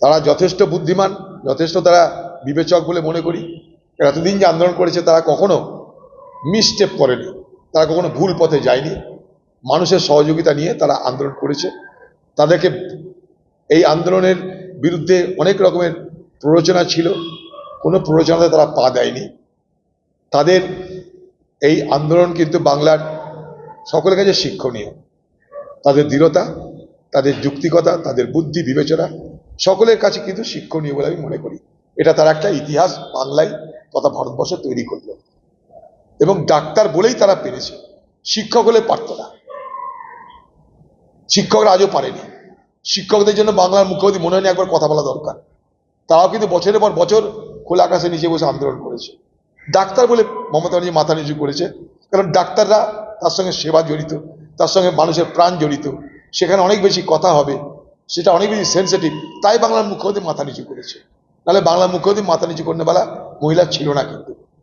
তারা যথেষ্ট বুদ্ধিমান, যথেষ্ট তারা বিবেচক বলে মনে করি। এতদিন যে আন্দোলন করেছে, তারা কখনো মিসস্টেপ করেনি। তারা কখনো ভুল পথে যায়নি। মানুষের সহযোগিতা নিয়ে তারা আন্দোলন করেছে। তাদেরকে এই আন্দোলনের বিরুদ্ধে অনেক রকমের প্ররোচনা ছিল। কোনো প্ররোচনাতে তারা পা দেয়নি। তাদের এই আন্দোলন কিন্তু বাংলার সকলের কাছে শিক্ষণীয়। তাদের দৃঢ়তা, তাদের যুক্তিকতা, তাদের বুদ্ধি, বিবেচনা সকলের কাছে কিন্তু শিক্ষণীয় বলে আমি মনে করি। এটা তার একটা ইতিহাস বাংলায় তথা ভারতবর্ষে তৈরি করল। এবং ডাক্তার বলেই তারা পেরেছে, শিক্ষক হলে পারত না। শিক্ষকরা আজও পারেনি। শিক্ষকদের জন্য বাংলার মুখ্যমন্ত্রী মনে হয়নি একবার কথা বলা দরকার। তারাও কিন্তু বছরের পর বছর খোলা আকাশে নিচে বসে আন্দোলন করেছে। ডাক্তার বলে মমতা ব্যানার্জি মাথা নিচু করেছে। কারণ ডাক্তাররা তার সঙ্গে সেবা জড়িত, তার সঙ্গে মানুষের প্রাণ জড়িত। সেখানে অনেক বেশি কথা হবে। সেটা অনেক বেশি সেন্সিটিভ তাই বাংলার মুখ্যমন্ত্রী মাথা নিচু করেছে। নাহলে বাংলার মুখ্যমন্ত্রী মাথা নিচু করতে বেলা মহিলা ছিল না কিন্তু।